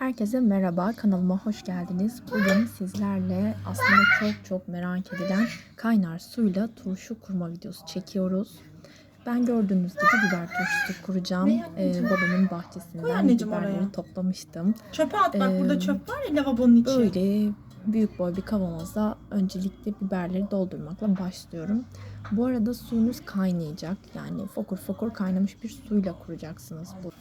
Herkese merhaba, kanalıma hoş geldiniz. Bugün sizlerle aslında çok çok merak edilen kaynar suyla turşu kurma videosu çekiyoruz. Ben gördüğünüz gibi biber turşusu kuracağım. Ee, babamın bahçesinden biberleri oraya. toplamıştım. Çöpe at bak Ee, burada çöp var ya lavabonun içi. Böyle büyük boy bir kavanoza öncelikle biberleri doldurmakla başlıyorum. Bu arada suyunuz kaynayacak. Yani fokur fokur kaynamış bir suyla kuracaksınız bu.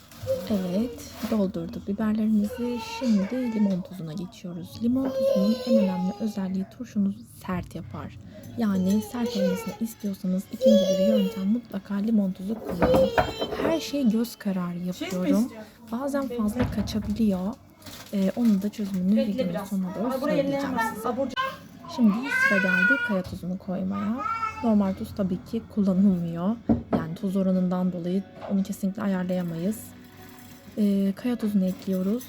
Evet, doldurduk biberlerimizi. Şimdi limon tuzuna geçiyoruz. Limon tuzunun en önemli özelliği turşunuzu sert yapar. Yani sert olmasını istiyorsanız ikinci bir yöntem mutlaka limon tuzu kullanın. Her şey göz kararı Şey yapıyorum. Bazen fazla kaçabiliyor. Ee, onun da çözümünü Bekle videonun biraz. sonuna doğru Aa, buraya söyleyeceğim size. Şimdi sıra geldi kaya tuzunu koymaya. Normal tuz tabii ki kullanılmıyor. Yani tuz oranından dolayı onu kesinlikle ayarlayamayız. Ee, kaya tuzunu ekliyoruz.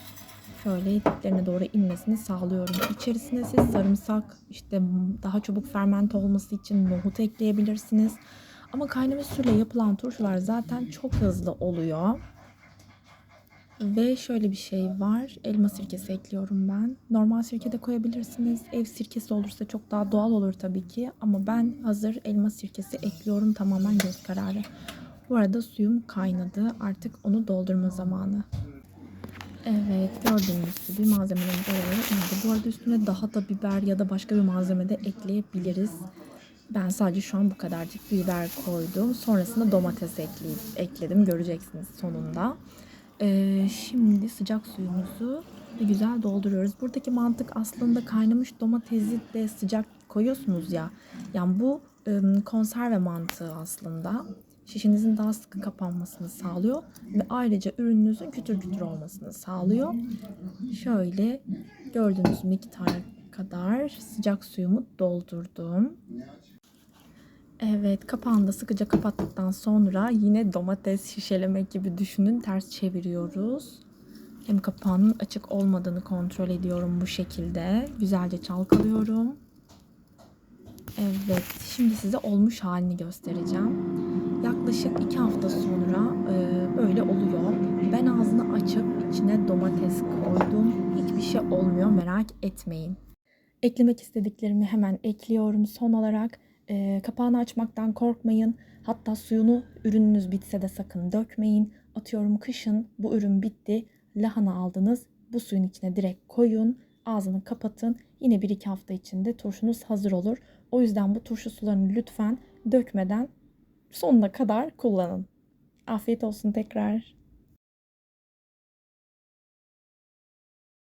Şöyle diplerine doğru inmesini sağlıyorum. İçerisine siz sarımsak, işte daha çabuk fermente olması için nohut ekleyebilirsiniz. Ama kaynamış suyla yapılan turşular zaten çok hızlı oluyor. Ve şöyle bir şey var. Elma sirkesi ekliyorum ben. Normal sirke de koyabilirsiniz. Ev sirkesi olursa çok daha doğal olur tabii ki. Ama ben hazır elma sirkesi ekliyorum. Tamamen göz kararı. Bu arada suyum kaynadı. Artık onu doldurma zamanı. Evet gördüğünüz gibi malzemelerimiz oraya indi. Bu arada üstüne daha da biber ya da başka bir malzeme de ekleyebiliriz. Ben sadece şu an bu kadarcık biber koydum. Sonrasında domates ekledim. Göreceksiniz sonunda. Ee, şimdi sıcak suyumuzu güzel dolduruyoruz. Buradaki mantık aslında kaynamış domatesi de sıcak koyuyorsunuz ya. Yani bu ım, konserve mantığı aslında. Şişinizin daha sıkı kapanmasını sağlıyor ve ayrıca ürününüzün kütür kütür olmasını sağlıyor. Şöyle gördüğünüz miktara kadar sıcak suyumu doldurdum. Evet, kapağını da sıkıca kapattıktan sonra yine domates şişelemek gibi düşünün. Ters çeviriyoruz. Hem kapağının açık olmadığını kontrol ediyorum bu şekilde. Güzelce çalkalıyorum. Evet, şimdi size olmuş halini göstereceğim. Yaklaşık iki hafta sonra e, böyle oluyor. Ben ağzını açıp içine domates koydum. Hiçbir şey olmuyor merak etmeyin. Eklemek istediklerimi hemen ekliyorum. Son olarak e, kapağını açmaktan korkmayın. Hatta suyunu ürününüz bitse de sakın dökmeyin. Atıyorum kışın bu ürün bitti. Lahana aldınız. Bu suyun içine direkt koyun. Ağzını kapatın. Yine 1-2 hafta içinde turşunuz hazır olur. O yüzden bu turşu sularını lütfen dökmeden sonuna kadar kullanın. Afiyet olsun tekrar.